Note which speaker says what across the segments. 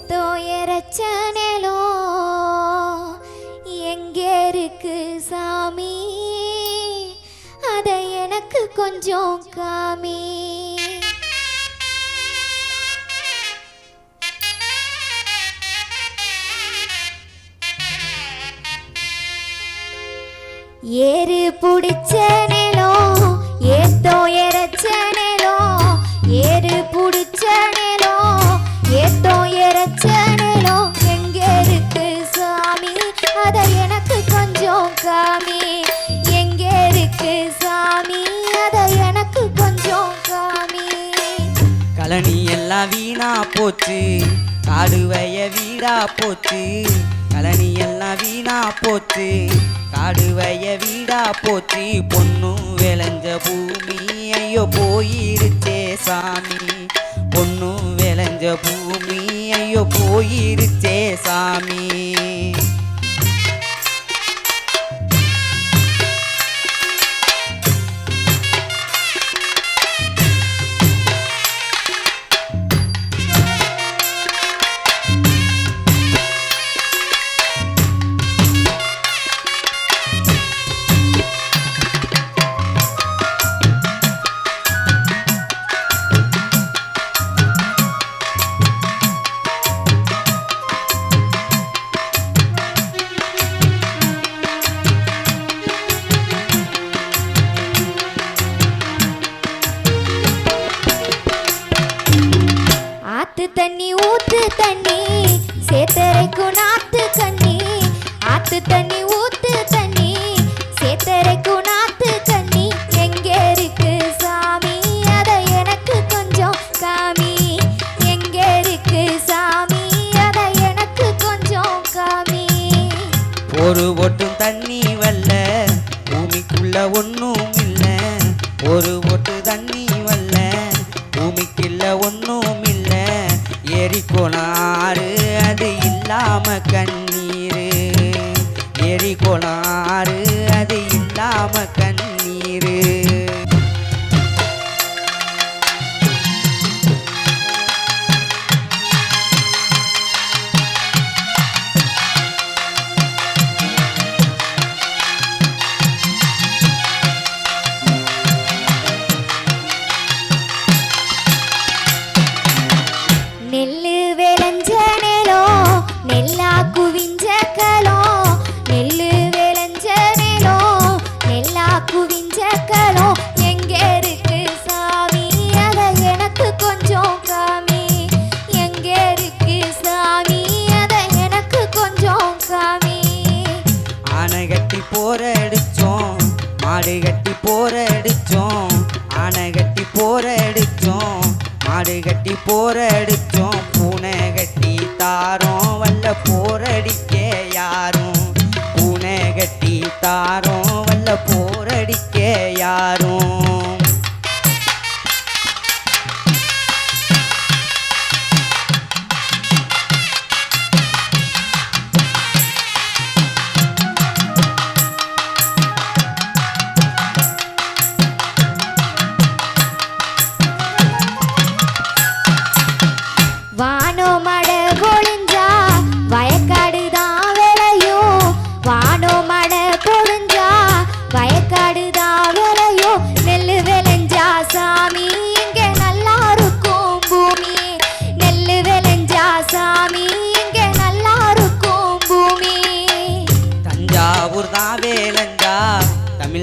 Speaker 1: கத்தோய எங்கே இருக்கு சாமி? அதை எனக்கு கொஞ்சம் காமி. ஏறு
Speaker 2: பிடிச்ச எல்லாம் வீணா போச்சு. காடுவைய வீடா போச்சு. கழனி எல்லாம் வீணா போச்சு. காடுவைய வீடா போச்சு. பொண்ணும் விளைஞ்ச பூமி ஐயோ போயிருச்சே சாமி. பொண்ணும் விளைஞ்ச பூமி ஐயோ போயிருச்சே சாமி.
Speaker 1: ஆத்து தண்ணி ஊத்து தண்ணி. சேத்தரைக்கும் நாத்து கண்ணி ஆத்து தண்ணி ஊத்து தண்ணி. சேத்தரைக்கும் நாத்து கண்ணி எங்கே இருக்கு சாமி? அதை எனக்கு கொஞ்சம் காமி. எங்கே இருக்கு சாமி? அதை எனக்கு கொஞ்சம் காமி.
Speaker 2: ஒரு ஒட்டும் தண்ணி வல்ல பூமிக்குள்ள ஒன்றும் இல்லை. ஒரு ஒட்டு தண்ணி வல்ல பூமிக்குள்ள ஒன்றும் இல்லை. எரிக்கோளாறு அது இல்லாம கண்ணீர். எரிக்கோளாறு அது போற அடிச்சோம் மாடு கட்டி போற அடிச்சோம் ஆனை கட்டி போற அடிச்சோம் மாடு கட்டி போற அடிச்சோம் பூனை கட்டி தாரோம். வல்ல போரடிக்க யாரும்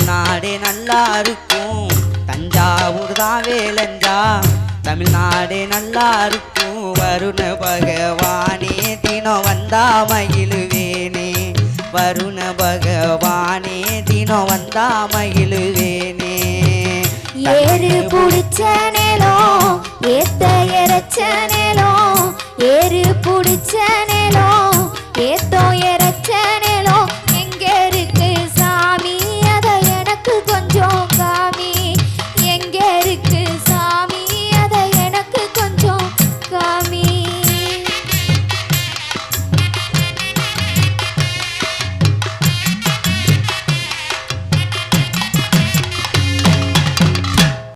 Speaker 2: தமிழ்நாடே நல்லா இருக்கும் தஞ்சாவூர் தான் வேலஞ்சா. தமிழ்நாடே நல்லா இருக்கும் வருண பகவானே தினம் வந்தா மகிழுவேனே. வருண பகவானே தினம் வந்தா மகிழுவேனே.
Speaker 1: ஏறு புடிச்ச நிலம் ஏத்த எரச்ச நிலம் ஏறு புடிச்ச